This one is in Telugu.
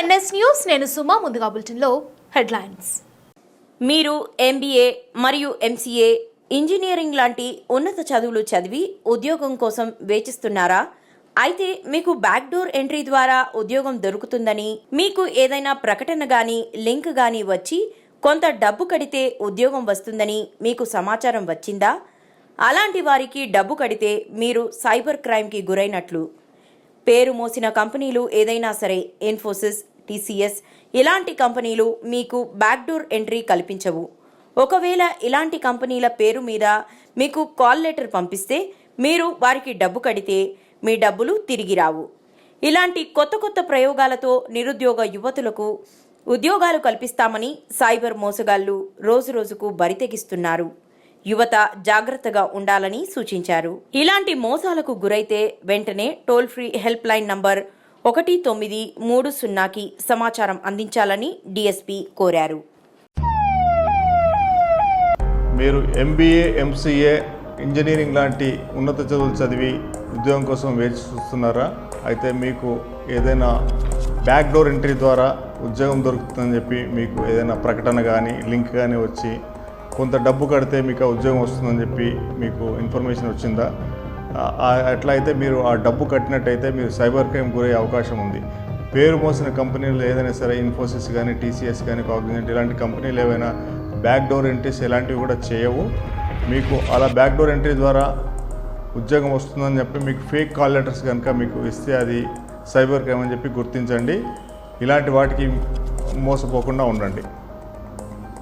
ఎన్ఎస్ న్యూస్ నేను సుమా ముందుగా బులెటిన్లో హెడ్లైన్స్. మీరు ఎంబీఏ మరియు ఎంసీఏ ఇంజనీరింగ్ లాంటి ఉన్నత చదువులు చదివి ఉద్యోగం కోసం వేచిస్తున్నారా? అయితే మీకు బ్యాక్డోర్ ఎంట్రీ ద్వారా ఉద్యోగం దొరుకుతుందని మీకు ఏదైనా ప్రకటన గాని లింక్ గాని వచ్చి కొంత డబ్బు కడితే ఉద్యోగం వస్తుందని మీకు సమాచారం వచ్చిందా? అలాంటి వారికి డబ్బు కడితే మీరు సైబర్ క్రైమ్కి గురైనట్లు. పేరు మోసిన కంపెనీలు ఏదైనా సరే ఇన్ఫోసిస్ టీసీఎస్ ఇలాంటి కంపెనీలు మీకు బ్యాక్డోర్ ఎంట్రీ కల్పించవు. ఒకవేళ ఇలాంటి కంపెనీల పేరు మీద మీకు కాల్ లెటర్ పంపిస్తే మీరు వారికి డబ్బు కడితే మీ డబ్బులు తిరిగి రావు. ఇలాంటి కొత్త కొత్త ప్రయోగాలతో నిరుద్యోగ యువతులకు ఉద్యోగాలు కల్పిస్తామని సైబర్ మోసగాళ్ళు రోజురోజుకు బరితెగిస్తున్నారు. యువత జాగ్రత్తగా ఉండాలని సూచించారు. ఇలాంటి మోసాలకు గురైతే వెంటనే toll free help line number ఒకటి తొమ్మిది మూడు సున్నాకి సమాచారం అందించాలని డీఎస్పీ కోరారు. మీరు ఎంబీఏ ఎంసీఏ ఇంజనీరింగ్ లాంటి ఉన్నత చదువులు చదివి ఉద్యోగం కోసం వేచి చూస్తున్నారా? అయితే మీకు ఏదైనా బ్యాక్ డోర్ ఎంట్రీ ద్వారా ఉద్యోగం దొరుకుతుందని చెప్పి మీకు ఏదైనా ప్రకటన కానీ లింక్ కానీ వచ్చి కొంత డబ్బు కడితే మీకు ఆ ఉద్యోగం వస్తుందని చెప్పి మీకు ఇన్ఫర్మేషన్ వచ్చిందా? అట్లా అయితే మీరు ఆ డబ్బు కట్టినట్టయితే మీరు సైబర్ క్రైమ్ గురయ్యే అవకాశం ఉంది. పేరు మోసిన కంపెనీలు ఏదైనా సరే ఇన్ఫోసిస్ కానీ టీసీఎస్ కానీ కాగ్నిజెంట్ ఇలాంటి కంపెనీలు ఏవైనా బ్యాక్ డోర్ ఎంట్రీస్ ఇలాంటివి కూడా చేయవు. మీకు అలా బ్యాక్ డోర్ ఎంట్రీ ద్వారా ఉద్యోగం వస్తుందని చెప్పి మీకు ఫేక్ కాల్ లెటర్స్ కనుక మీకు ఇస్తే అది సైబర్ క్రైమ్ అని చెప్పి గుర్తించండి. ఇలాంటి వాటికి మోసపోకుండా ఉండండి.